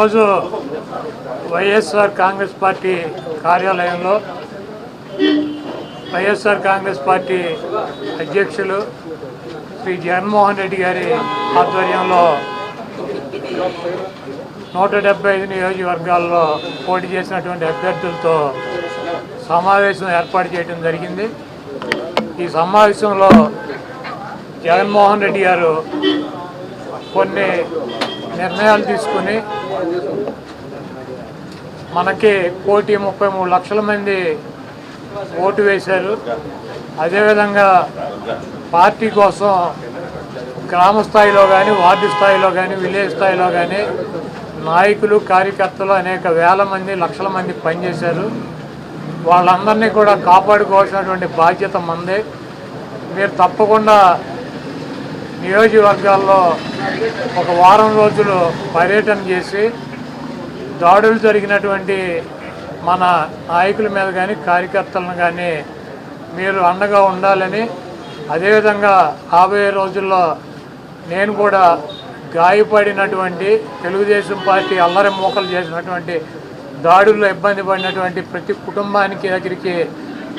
ఈరోజు వైఎస్ఆర్ కాంగ్రెస్ పార్టీ కార్యాలయంలో వైఎస్ఆర్ కాంగ్రెస్ పార్టీ అధ్యక్షులు శ్రీ జగన్మోహన్ రెడ్డి గారి ఆధ్వర్యంలో నూట డెబ్బై ఐదు నియోజకవర్గాల్లో పోటీ చేసినటువంటి అభ్యర్థులతో సమావేశం ఏర్పాటు చేయడం జరిగింది. ఈ సమావేశంలో జగన్మోహన్ రెడ్డి గారు కొన్ని నిర్ణయాలు తీసుకుని మనకి కోటి ముప్పై మూడు లక్షల మంది ఓటు వేశారు. అదేవిధంగా పార్టీ కోసం గ్రామ స్థాయిలో కానీ వార్డు స్థాయిలో కానీ విలేజ్ స్థాయిలో కానీ నాయకులు కార్యకర్తలు అనేక వేల మంది లక్షల మంది పనిచేశారు. వాళ్ళందరినీ కూడా కాపాడుకోవాల్సినటువంటి బాధ్యత మందే. మీరు తప్పకుండా నియోజకవర్గాల్లో ఒక వారం రోజులు పర్యటన చేసి దాడులు జరిగినటువంటి మన నాయకుల మీద కానీ కార్యకర్తలను కానీ మీరు అండగా ఉండాలని అదేవిధంగా రాబోయే రోజుల్లో నేను కూడా గాయపడినటువంటి తెలుగుదేశం పార్టీ అల్లరి మోకలు చేసినటువంటి దాడుల్లో ఇబ్బంది పడినటువంటి ప్రతి కుటుంబానికి దగ్గరికి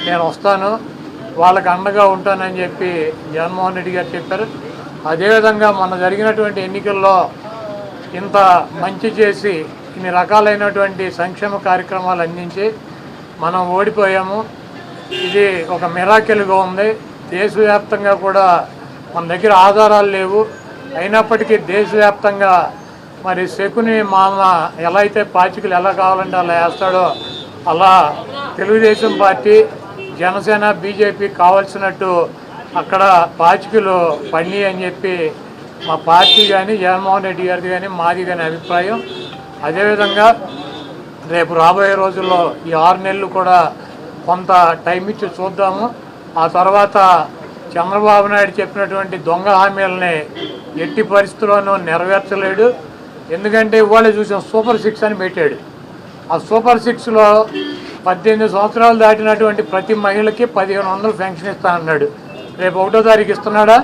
నేను వస్తాను. వాళ్ళకి అండగా ఉంటానని చెప్పి జగన్మోహన్ రెడ్డి గారు చెప్పారు. అదేవిధంగా మన జరిగినటువంటి ఎన్నికల్లో ఇంత మంచి చేసి ఇన్ని రకాలైనటువంటి సంక్షేమ కార్యక్రమాలు అందించి మనం ఓడిపోయాము. ఇది ఒక మిరాకిల్గా ఉంది. దేశవ్యాప్తంగా కూడా మన దగ్గర ఆధారాలు లేవు. అయినప్పటికీ దేశవ్యాప్తంగా మరి శకుని మామ ఎలా అయితే పాచికలు ఎలా కావాలంటే అలా వేస్తాడో అలా తెలుగుదేశం పార్టీ జనసేన బీజేపీ కావాల్సినట్టు అక్కడ పాచికలు పని అని చెప్పి మా పార్టీ కానీ జగన్మోహన్ రెడ్డి గారిది కానీ మాది కానీ అభిప్రాయం. అదేవిధంగా రేపు రాబోయే రోజుల్లో ఈ ఆరు నెలలు కూడా కొంత టైం ఇచ్చి చూద్దాము. ఆ తర్వాత చంద్రబాబు నాయుడు చెప్పినటువంటి దొంగ హామీలని ఎట్టి పరిస్థితుల్లోనూ నెరవేర్చలేడు. ఎందుకంటే ఇవాళ చూసిన సూపర్ సిక్స్ అని పెట్టాడు. ఆ సూపర్ సిక్స్లో పద్దెనిమిది సంవత్సరాలు దాటినటువంటి ప్రతి మహిళకి పదిహేను వందలు పెన్షన్ ఇస్తానన్నాడు. రేపు ఒకటో తారీఖు ఇస్తున్నాడా?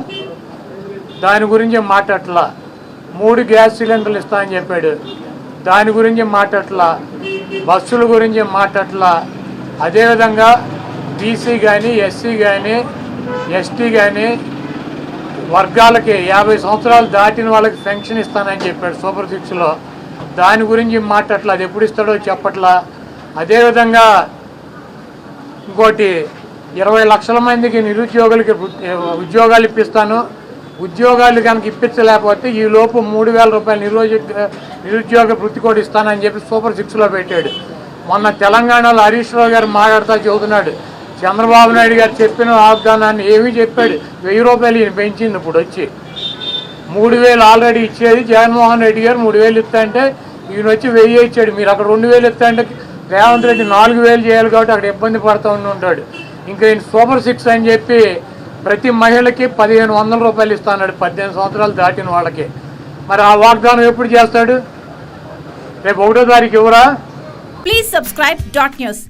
దాని గురించి మాట్లాడలా మూడు గ్యాస్ సిలిండర్లు ఇస్తా అని చెప్పాడు. దాని గురించి మాట్లాడలా బస్సుల గురించి మాట్లాడలా అదేవిధంగా బీసీ కానీ ఎస్సీ కానీ ఎస్టీ కానీ వర్గాలకి యాభై సంవత్సరాలు దాటిన వాళ్ళకి పెన్షన్ ఇస్తానని చెప్పాడు సూపర్ సిక్స్లో. దాని గురించి మాట్లాడలా అది ఎప్పుడు ఇస్తాడో చెప్పట్లా. అదేవిధంగా ఇంకోటి ఇరవై లక్షల మందికి నిరుద్యోగులకి ఉద్యోగాలు ఇప్పిస్తాను. ఉద్యోగాలు కనుక ఇప్పించలేకపోతే ఈ లోపు మూడు వేల రూపాయలు నిరుద్యోగ నిరుద్యోగ వృత్తి కూడా ఇస్తానని చెప్పి సూపర్ సిక్స్లో పెట్టాడు. మొన్న తెలంగాణలో హరీష్ రావు గారు మాట్లాడుతూ చెబుతున్నాడు. చంద్రబాబు నాయుడు గారు చెప్పిన వాగ్దానాన్ని ఏమీ చెప్పాడు. వెయ్యి రూపాయలు ఈయన పెంచింది ఇప్పుడు వచ్చి. మూడు వేలు ఆల్రెడీ ఇచ్చేది జగన్మోహన్ రెడ్డి గారు మూడు వేలు ఇస్తా అంటే ఈయన వచ్చి వెయ్యి ఇచ్చాడు. మీరు అక్కడ రెండు వేలు ఇస్తా అంటే రేవంత్ రెడ్డి నాలుగు వేలు చేయాలి కాబట్టి అక్కడ ఇబ్బంది పడుతూ ఉంటాడు. ఇంకా ఈయన సూపర్ సిక్స్ అని చెప్పి ప్రతి మహిళకి పదిహేను వందల రూపాయలు ఇస్తాడు పద్దెనిమిది సంవత్సరాలు దాటిన వాళ్ళకి. మరి ఆ వాగ్దానం ఎప్పుడు చేస్తాడు? రేపు ఒకటో తారీఖు ఇవ్వరా ప్లీజ్ సబ్స్క్రైబ్ డాట్ న్యూస్